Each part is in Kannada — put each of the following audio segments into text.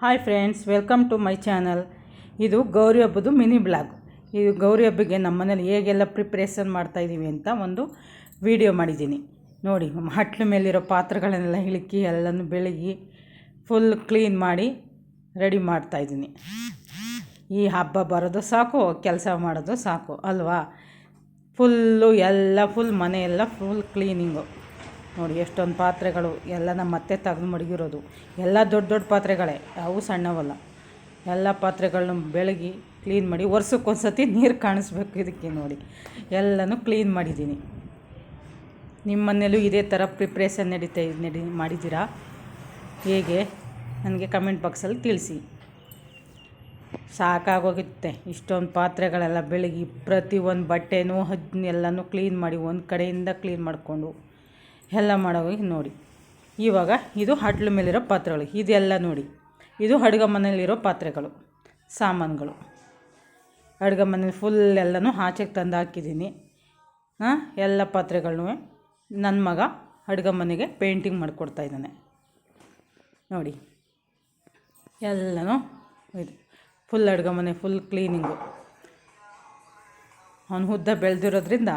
Hi friends welcome to my channel ಇದು ಗೌರಿ ಹಬ್ಬದ ಮಿನಿ ಬ್ಲಾಗ್ ಇದು ಗೌರಿ ಹಬ್ಬಕ್ಕೆ ನಮ್ಮ ಮನೇಲಿ ಹೇಗೆಲ್ಲ ಪ್ರಿಪ್ರೇಷನ್ ಮಾಡ್ತಾಯಿದ್ದೀವಿ ಅಂತ ಒಂದು ವಿಡಿಯೋ ಮಾಡಿದ್ದೀನಿ. ನೋಡಿ, ಹಟ್ಲ ಮೇಲಿರೋ ಪಾತ್ರೆಗಳನ್ನೆಲ್ಲ ಇಳುಕಿ, ಎಲ್ಲನೂ ಬೆಳಗಿ ಫುಲ್ ಕ್ಲೀನ್ ಮಾಡಿ ರೆಡಿ ಮಾಡ್ತಾಯಿದ್ದೀನಿ ಈ ಹಬ್ಬ ಬರೋದು ಸಾಕು, ಕೆಲಸ ಮಾಡೋದು ಸಾಕು, ಅಲ್ವಾ? ಫುಲ್ಲು ಎಲ್ಲ ಫುಲ್ ಮನೆಯೆಲ್ಲ ಫುಲ್ ಕ್ಲೀನಿಂಗು ನೋಡಿ, ಎಷ್ಟೊಂದು ಪಾತ್ರೆಗಳು ಎಲ್ಲ ನಮ್ಮ ಮತ್ತೆ ತೆಗೆದು ಮಡಗಿರೋದು. ಎಲ್ಲ ದೊಡ್ಡ ದೊಡ್ಡ ಪಾತ್ರೆಗಳೇ ಅವು ಸಣ್ಣವಲ್ಲ. ಎಲ್ಲ ಪಾತ್ರೆಗಳನ್ನ ಬೆಳಗಿ ಕ್ಲೀನ್ ಮಾಡಿ ವರ್ಷಕ್ಕೊಂದು ಸತಿ ನೀರು ಕಾಣಿಸ್ಬೇಕು ಇದಕ್ಕೆ ನೋಡಿ. ಎಲ್ಲನೂ ಕ್ಲೀನ್ ಮಾಡಿದ್ದೀನಿ. ನಿಮ್ಮ ಮನೇಲೂ ಇದೇ ಥರ ಪ್ರಿಪ್ರೇಷನ್ ನಡೀತಾ, ನಡಿ, ಮಾಡಿದ್ದೀರಾ? ಹೇಗೆ? ನನಗೆ ಕಮೆಂಟ್ ಬಾಕ್ಸಲ್ಲಿ ತಿಳಿಸಿ. ಸಾಕಾಗೋಗುತ್ತೆ. ಇಷ್ಟೊಂದು ಪಾತ್ರೆಗಳೆಲ್ಲ ಬೆಳಗಿ ಪ್ರತಿಯೊಂದು ಬಟ್ಟೆನೂ, ಹದ್ನೆಲ್ಲನೂ ಕ್ಲೀನ್ ಮಾಡಿ ಒಂದು ಕಡೆಯಿಂದ ಕ್ಲೀನ್ ಮಾಡಿಕೊಂಡು ಎಲ್ಲ ಮಾಡೋವಾಗ ನೋಡಿ. ಇವಾಗ ಇದು ಹಟ್ಲ ಮೇಲಿರೋ ಪಾತ್ರೆಗಳು. ಇದೆಲ್ಲ ನೋಡಿ. ಇದು ಅಡುಗೆ ಮನೆಯಲ್ಲಿರೋ ಪಾತ್ರೆಗಳು, ಸಾಮಾನುಗಳು. ಅಡುಗೆ ಮನೇಲಿ ಫುಲ್ ಎಲ್ಲನೂ ಆಚೆಗೆ ತಂದು ಹಾಕಿದ್ದೀನಿ. ಹಾಂ, ಎಲ್ಲ ಪಾತ್ರೆಗಳನ್ನೂ ನನ್ನ ಮಗ ಅಡುಗೆ ಮನೆಗೆ ಪೇಂಟಿಂಗ್ ಮಾಡಿಕೊಡ್ತಾ ಇದ್ದಾನೆ. ನೋಡಿ. ಎಲ್ಲನೂ ಇದು ಫುಲ್ ಅಡುಗೆ ಮನೆ ಫುಲ್ ಕ್ಲೀನಿಂಗು ಅವನು ಉದ್ದ ಬೆಳೆದಿರೋದ್ರಿಂದ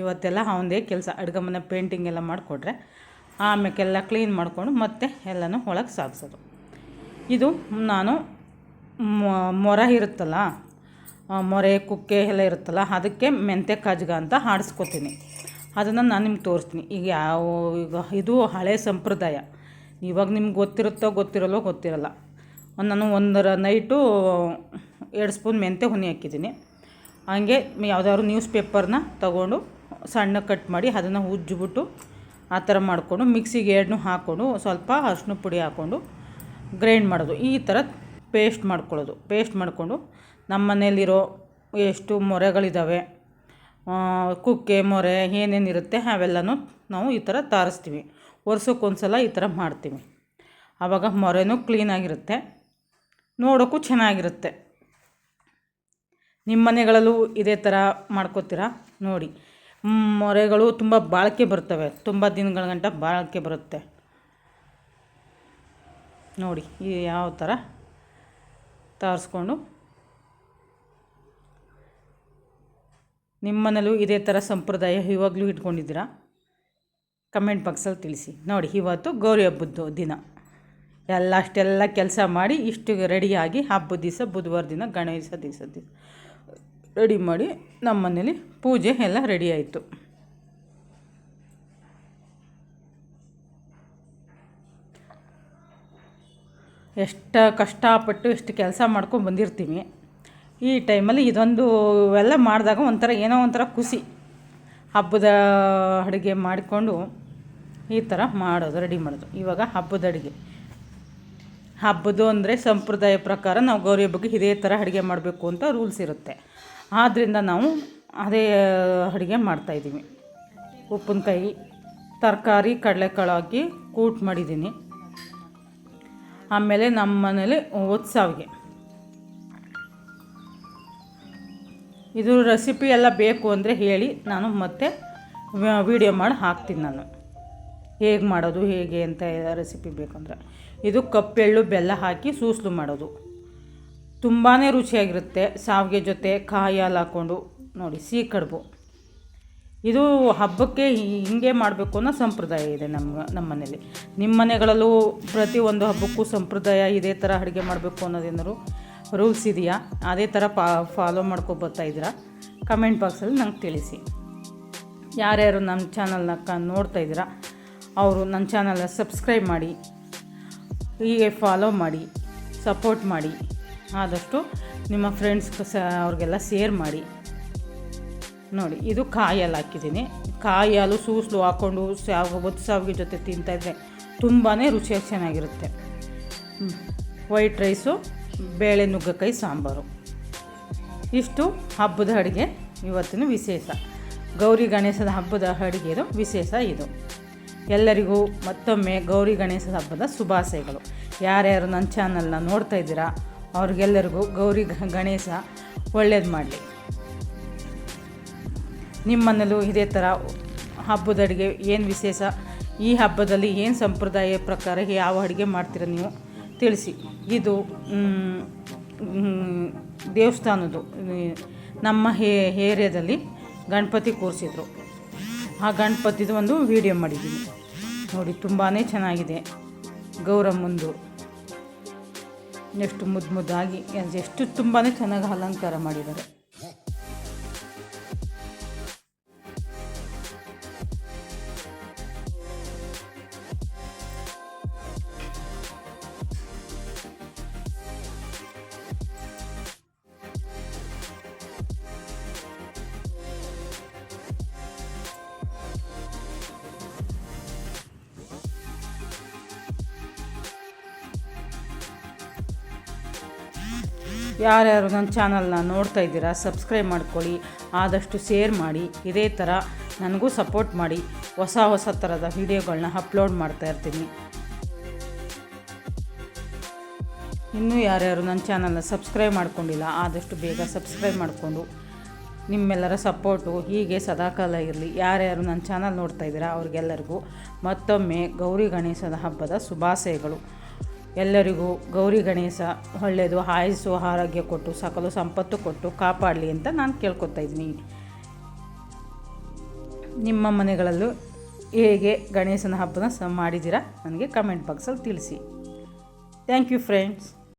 ಇವತ್ತೆಲ್ಲ ಅವನದೇ ಕೆಲಸ ಅಡುಗೆ ಮನೆ ಪೇಂಟಿಂಗ್ ಎಲ್ಲ ಮಾಡಿಕೊಟ್ರೆ. ಆಮೇಲೆಲ್ಲ ಕ್ಲೀನ್ ಮಾಡಿಕೊಂಡು ಮತ್ತೆ ಎಲ್ಲನೂ ಒಳಗೆ ಸಾಗಿಸೋದು. ಇದು ನಾನು ಮೊರ ಇರುತ್ತಲ್ಲ ಮೊರೆ, ಕುಕ್ಕೆ ಎಲ್ಲ ಇರುತ್ತಲ್ಲ, ಅದಕ್ಕೆ ಮೆಂತೆ ಕಾಜ್ಗ ಅಂತ ಆಡಿಸ್ಕೊತೀನಿ ಅದನ್ನು ನಾನು ನಿಮ್ಗೆ ತೋರಿಸ್ತೀನಿ. ಈಗ ಯಾವ, ಈಗ ಇದು ಹಳೆ ಸಂಪ್ರದಾಯ. ಇವಾಗ ನಿಮ್ಗೆ ಗೊತ್ತಿರುತ್ತೋ ಗೊತ್ತಿರಲ್ಲೋ. ಗೊತ್ತಿರಲ್ಲ ನಾನು ಒಂದರ ನೈಟು ಎರಡು ಸ್ಪೂನ್ ಮೆಂತೆ ಹುನಿ ಹಾಕಿದ್ದೀನಿ. ಹಂಗೆ ಯಾವುದಾದ್ರು ನ್ಯೂಸ್ ಪೇಪರ್ನ ತಗೊಂಡು ಸಣ್ಣ ಕಟ್ ಮಾಡಿ ಅದನ್ನು ಉಜ್ಜಿಬಿಟ್ಟು ಆ ಥರ ಮಾಡಿಕೊಂಡು ಮಿಕ್ಸಿಗೆ ಎರಡನ್ನೂ ಹಾಕ್ಕೊಂಡು ಸ್ವಲ್ಪ ಅರಿಶಿನ ಪುಡಿ ಹಾಕ್ಕೊಂಡು ಗ್ರೈಂಡ್ ಮಾಡೋದು. ಈ ಥರ ಪೇಸ್ಟ್ ಮಾಡ್ಕೊಳ್ಳೋದು. ಪೇಸ್ಟ್ ಮಾಡಿಕೊಂಡು ನಮ್ಮ ಮನೇಲಿರೋ ಎಷ್ಟು ಮೊರೆಗಳಿದ್ದಾವೆ ಕುಕ್ಕೆ, ಮೊರೆ ಏನೇನಿರುತ್ತೆ ಅವೆಲ್ಲನೂ ನಾವು ಈ ಥರ ತಾರಿಸ್ತೀವಿ. ವರ್ಷಕ್ಕೊಂದ್ಸಲ ಈ ಥರ ಮಾಡ್ತೀವಿ. ಆವಾಗ ಮೊರೆನೂ ಕ್ಲೀನಾಗಿರುತ್ತೆ ನೋಡೋಕ್ಕೂ ಚೆನ್ನಾಗಿರುತ್ತೆ. ನಿಮ್ಮ ಮನೆಗಳಲ್ಲೂ ಇದೇ ಥರ ಮಾಡ್ಕೋತೀರಾ? ನೋಡಿ. ಮೊರೆಗಳು ತುಂಬ ಬಾಳಿಕೆ ಬರ್ತವೆ. ತುಂಬ ದಿನಗಳ ಗಂಟ ಬಾಳಿಕೆ ಬರುತ್ತೆ. ನೋಡಿ, ಈ ಯಾವ ಥರ ತಾರಿಸ್ಕೊಂಡು. ನಿಮ್ಮನೇಲೂ ಇದೇ ಥರ ಸಂಪ್ರದಾಯ ಇವಾಗಲೂ ಇಟ್ಕೊಂಡಿದ್ದೀರಾ? ಕಮೆಂಟ್ ಬಾಕ್ಸಲ್ಲಿ ತಿಳಿಸಿ. ನೋಡಿ, ಇವತ್ತು ಗೌರಿ ಹಬ್ಬದ್ದು ದಿನ. ಎಲ್ಲ ಅಷ್ಟೆಲ್ಲ ಕೆಲಸ ಮಾಡಿ ಇಷ್ಟು ರೆಡಿಯಾಗಿ ಹಬ್ಬದ ದಿವಸ ಬುಧವಾರ ದಿನ ಗಣೇಶ ದಿವಸ ದಿವಸ. ರೆಡಿ ಮಾಡಿ ನಮ್ಮ ಮನೇಲಿ ಪೂಜೆ ಎಲ್ಲ ರೆಡಿ ಆಯಿತು. ಎಷ್ಟು ಕಷ್ಟಪಟ್ಟು ಎಷ್ಟು ಕೆಲಸ ಮಾಡ್ಕೊಂಡು ಬಂದಿರ್ತೀವಿ. ಈ ಟೈಮಲ್ಲಿ ಇದೊಂದು ಎಲ್ಲ ಮಾಡಿದಾಗ ಒಂಥರ ಏನೋ ಒಂಥರ ಖುಷಿ. ಹಬ್ಬದ ಅಡುಗೆ ಮಾಡಿಕೊಂಡು ಈ ಥರ ಮಾಡೋದು, ರೆಡಿ ಮಾಡೋದು. ಇವಾಗ ಹಬ್ಬದ ಅಡುಗೆ. ಹಬ್ಬದ್ದು ಅಂದರೆ ಸಂಪ್ರದಾಯ ಪ್ರಕಾರ ನಾವು ಗೌರಿ ಹಬ್ಬಕ್ಕೆ ಇದೇ ಥರ ಅಡುಗೆ ಮಾಡಬೇಕು ಅಂತ ರೂಲ್ಸ್ ಇರುತ್ತೆ. ಆದ್ದರಿಂದ ನಾವು ಅದೇ ಅಡುಗೆ ಮಾಡ್ತಾಯಿದ್ದೀವಿ ಉಪ್ಪಿನಕಾಯಿ, ತರಕಾರಿ ಕಡಲೆಕಾಳು ಹಾಕಿ ಕೂಟ್ ಮಾಡಿದ್ದೀನಿ. ಆಮೇಲೆ ನಮ್ಮ ಮನೇಲಿ ಒತ್ಸಾವಿಗೆ ಇದು ರೆಸಿಪಿ ಎಲ್ಲ ಬೇಕು ಅಂದರೆ ಹೇಳಿ ನಾನು ಮತ್ತೆ ವಿಡಿಯೋ ಮಾಡಿ ಹಾಕ್ತೀನಿ ನಾನು. ಹೇಗೆ ಮಾಡೋದು, ಹೇಗೆ ಅಂತ ರೆಸಿಪಿ ಬೇಕಂದ್ರೆ. ಇದು ಕಪ್ಪೆಳ್ಳು ಬೆಲ್ಲ ಹಾಕಿ ಸೂಸ್ಲು ಮಾಡೋದು. ತುಂಬಾ ರುಚಿಯಾಗಿರುತ್ತೆ. ಸಾವಿಗೆ ಜೊತೆ ಕಾಯಿ ಹಾಲು ಹಾಕ್ಕೊಂಡು ನೋಡಿ ಸಿಹಿ ಕಡುಬು ಇದು ಹಬ್ಬಕ್ಕೆ ಹಿಂಗೆ ಮಾಡಬೇಕು ಅನ್ನೋ ಸಂಪ್ರದಾಯ ಇದೆ ನಮ್ಮ ನಮ್ಮ ಮನೆಯಲ್ಲಿ. ನಿಮ್ಮ ಮನೆಗಳಲ್ಲೂ ಪ್ರತಿಯೊಂದು ಹಬ್ಬಕ್ಕೂ ಸಂಪ್ರದಾಯ ಇದೇ ಥರ ಅಡುಗೆ ಮಾಡಬೇಕು ಅನ್ನೋದೇನಾದ್ರು ರೂಲ್ಸ್ ಇದೆಯಾ? ಅದೇ ಥರ ಪಾ ಫಾಲೋ ಮಾಡ್ಕೊ ಇದ್ದೀರಾ? ಕಮೆಂಟ್ ಬಾಕ್ಸಲ್ಲಿ ನಂಗೆ ತಿಳಿಸಿ. ಯಾರ್ಯಾರು ನಮ್ಮ ಚಾನಲ್ನ ಕ, ನೋಡ್ತಾ ಇದ್ದೀರಾ, ಅವರು ನನ್ನ ಚಾನಲ್ನ ಸಬ್ಸ್ಕ್ರೈಬ್ ಮಾಡಿ, ಹೀಗೆ ಫಾಲೋ ಮಾಡಿ ಸಪೋರ್ಟ್ ಮಾಡಿ. ಆದಷ್ಟು ನಿಮ್ಮ ಫ್ರೆಂಡ್ಸ್ ಸ, ಅವ್ರಿಗೆಲ್ಲ ಸೇರ್ ಮಾಡಿ. ನೋಡಿ, ಇದು ಕಾಯಿ ಹಾಲು ಹಾಕಿದ್ದೀನಿ. ಕಾಯಿ ಹಾಲು ಸೂಸ್ಲು ಹಾಕ್ಕೊಂಡು ಸಾವು ಒತ್ತು ಸಾವಿಗೆ ಜೊತೆ ತಿಂತಾಯಿದ್ರೆ ತುಂಬಾ ರುಚಿಯಾಗಿ ಚೆನ್ನಾಗಿರುತ್ತೆ. ವೈಟ್ ರೈಸು ಬೇಳೆ ನುಗ್ಗಕಾಯಿ, ಸಾಂಬಾರು. ಇಷ್ಟು ಹಬ್ಬದ ಅಡುಗೆ, ಇವತ್ತಿನ ವಿಶೇಷ. ಗೌರಿ ಗಣೇಶದ ಹಬ್ಬದ ಅಡುಗೆದು ವಿಶೇಷ ಇದು. ಎಲ್ಲರಿಗೂ ಮತ್ತೊಮ್ಮೆ ಗೌರಿ ಗಣೇಶದ ಹಬ್ಬದ ಶುಭಾಶಯಗಳು. ಯಾರ್ಯಾರು ನನ್ನ ಚಾನಲ್ನ ನೋಡ್ತಾ ಇದ್ದೀರಾ ಅವ್ರಿಗೆಲ್ಲರಿಗೂ ಗೌರಿ ಗಣೇಶ ಒಳ್ಳೇದು ಮಾಡಲಿ. ನಿಮ್ಮನ್ನಲ್ಲೂ ಇದೇ ಥರ ಹಬ್ಬದ ಅಡುಗೆ ಏನು ವಿಶೇಷ? ಈ ಹಬ್ಬದಲ್ಲಿ ಏನು ಸಂಪ್ರದಾಯ ಪ್ರಕಾರ ಯಾವ ಅಡುಗೆ ಮಾಡ್ತೀರ ನೀವು? ತಿಳಿಸಿ. ಇದು ದೇವಸ್ಥಾನದ್ದು. ನಮ್ಮ ಹೇ, ಏರಿಯಾದಲ್ಲಿ ಗಣಪತಿ ಕೂರಿಸಿದ್ರು. ಆ ಗಣಪತಿದು ಒಂದು ವಿಡಿಯೋ ಮಾಡಿದ್ದೀನಿ ನೋಡಿ ತುಂಬಾ ಚೆನ್ನಾಗಿದೆ ಗೌರಮ್ಮಂದು. ಎಷ್ಟು ಮುದ್ದು ಮುದ್ದಾಗಿ ಎಷ್ಟು ತುಂಬಾ ಚೆನ್ನಾಗಿ ಅಲಂಕಾರ ಮಾಡಿದ್ದಾರೆ. ಯಾರ್ಯಾರು ನನ್ನ ಚಾನಲ್ನ ನೋಡ್ತಾ ಇದ್ದೀರಾ, ಸಬ್ಸ್ಕ್ರೈಬ್ ಮಾಡ್ಕೊಳ್ಳಿ, ಆದಷ್ಟು ಶೇರ್ ಮಾಡಿ, ಇದೇ ಥರ ನನಗೂ ಸಪೋರ್ಟ್ ಮಾಡಿ, ಹೊಸ ಹೊಸ ಥರದ ವೀಡಿಯೋಗಳನ್ನ ಅಪ್ಲೋಡ್ ಮಾಡ್ತಾ ಇರ್ತೀನಿ. ಇನ್ನೂ ಯಾರ್ಯಾರು ನನ್ನ ಚಾನಲ್ನ ಸಬ್ಸ್ಕ್ರೈಬ್ ಮಾಡ್ಕೊಂಡಿಲ್ಲ, ಆದಷ್ಟು ಬೇಗ ಸಬ್ಸ್ಕ್ರೈಬ್ ಮಾಡಿಕೊಂಡು, ನಿಮ್ಮೆಲ್ಲರ ಸಪೋರ್ಟು ಹೀಗೆ ಸದಾಕಾಲ ಇರಲಿ. ಯಾರ್ಯಾರು ನನ್ನ ಚಾನಲ್ ನೋಡ್ತಾ ಇದ್ದೀರಾ, ಅವ್ರಿಗೆಲ್ಲರಿಗೂ ಮತ್ತೊಮ್ಮೆ ಗೌರಿ ಗಣೇಶದ ಹಬ್ಬದ ಶುಭಾಶಯಗಳು. ಎಲ್ಲರಿಗೂ ಗೌರಿ ಗಣೇಶ ಒಳ್ಳೆಯದು ಹಾಯಿಸು ಆರೋಗ್ಯ ಕೊಟ್ಟು, ಸಕಲು ಸಂಪತ್ತು ಕೊಟ್ಟು ಕಾಪಾಡಲಿ ಅಂತ ನಾನು ಕೇಳ್ಕೊತಾ ಇದ್ದೀನಿ. ನಿಮ್ಮ ಮನೆಗಳಲ್ಲೂ ಹೇಗೆ ಗಣೇಶನ ಹಬ್ಬನ ಸ ಮಾಡಿದ್ದೀರಾ? ನನಗೆ ಕಮೆಂಟ್ ಬಾಕ್ಸಲ್ಲಿ ತಿಳಿಸಿ. Thank you friends